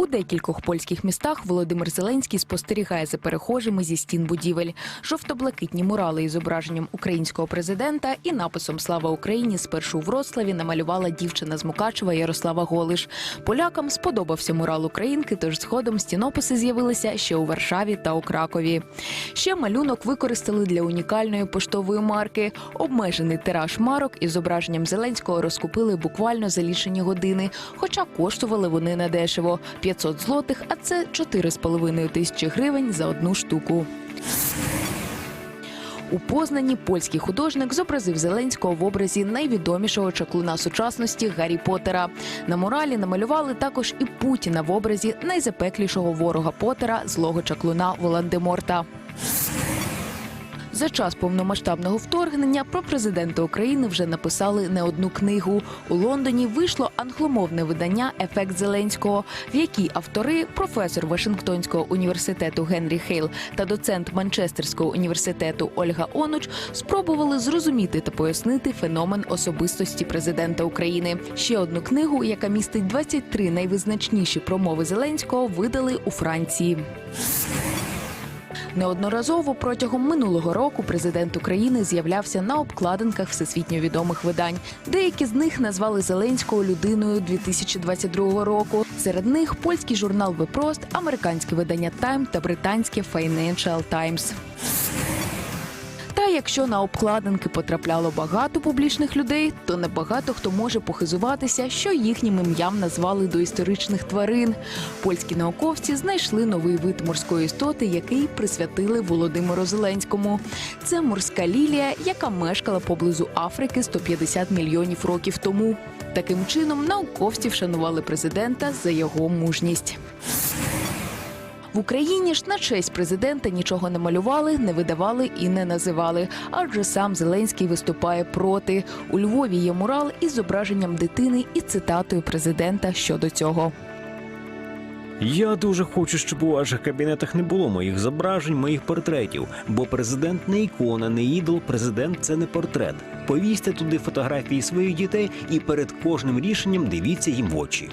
У декількох польських містах Володимир Зеленський спостерігає за перехожими зі стін будівель. Жовто-блакитні мурали із зображенням українського президента і написом Слава Україні спершу у Вроцлаві намалювала дівчина з Мукачева Ярослава Голиш. Полякам сподобався мурал українки, тож згодом стінописи з'явилися ще у Варшаві та у Кракові. Ще малюнок використали для унікальної поштової марки. Обмежений тираж марок із зображенням Зеленського розкупили буквально за лічені години, хоча коштували вони недешево – 500 злотих, а це 4,5 тисячі гривень за одну штуку. У Познані польський художник зобразив Зеленського в образі найвідомішого чаклуна сучасності Гаррі Поттера. На муралі намалювали також і Путіна в образі найзапеклішого ворога Поттера, злого чаклуна Волан-де-Морта. За час повномасштабного вторгнення про президента України вже написали не одну книгу. У Лондоні вийшло англомовне видання Ефект Зеленського, в якій автори, професор Вашингтонського університету Генрі Хейл та доцент Манчестерського університету Ольга Онуч спробували зрозуміти та пояснити феномен особистості президента України. Ще одну книгу, яка містить 23 найвизначніші промови Зеленського, видали у Франції. Неодноразово протягом минулого року президент України з'являвся на обкладинках всесвітньо відомих видань. Деякі з них назвали Зеленського людиною 2022 року. Серед них польський журнал Випрост, американське видання Time та британське Financial Times. Якщо на обкладинки потрапляло багато публічних людей, то небагато хто може похизуватися, що їхнім ім'ям назвали до історичних тварин. Польські науковці знайшли новий вид морської істоти, який присвятили Володимиру Зеленському. Це морська лілія, яка мешкала поблизу Африки 150 мільйонів років тому. Таким чином науковці вшанували президента за його мужність. В Україні ж на честь президента нічого не малювали, не видавали і не називали. Адже сам Зеленський виступає проти. У Львові є мурал із зображенням дитини і цитатою президента щодо цього. Я дуже хочу, щоб у ваших кабінетах не було моїх зображень, моїх портретів. Бо президент не ікона, не ідол, президент це не портрет. Повісьте туди фотографії своїх дітей і перед кожним рішенням дивіться їм в очі.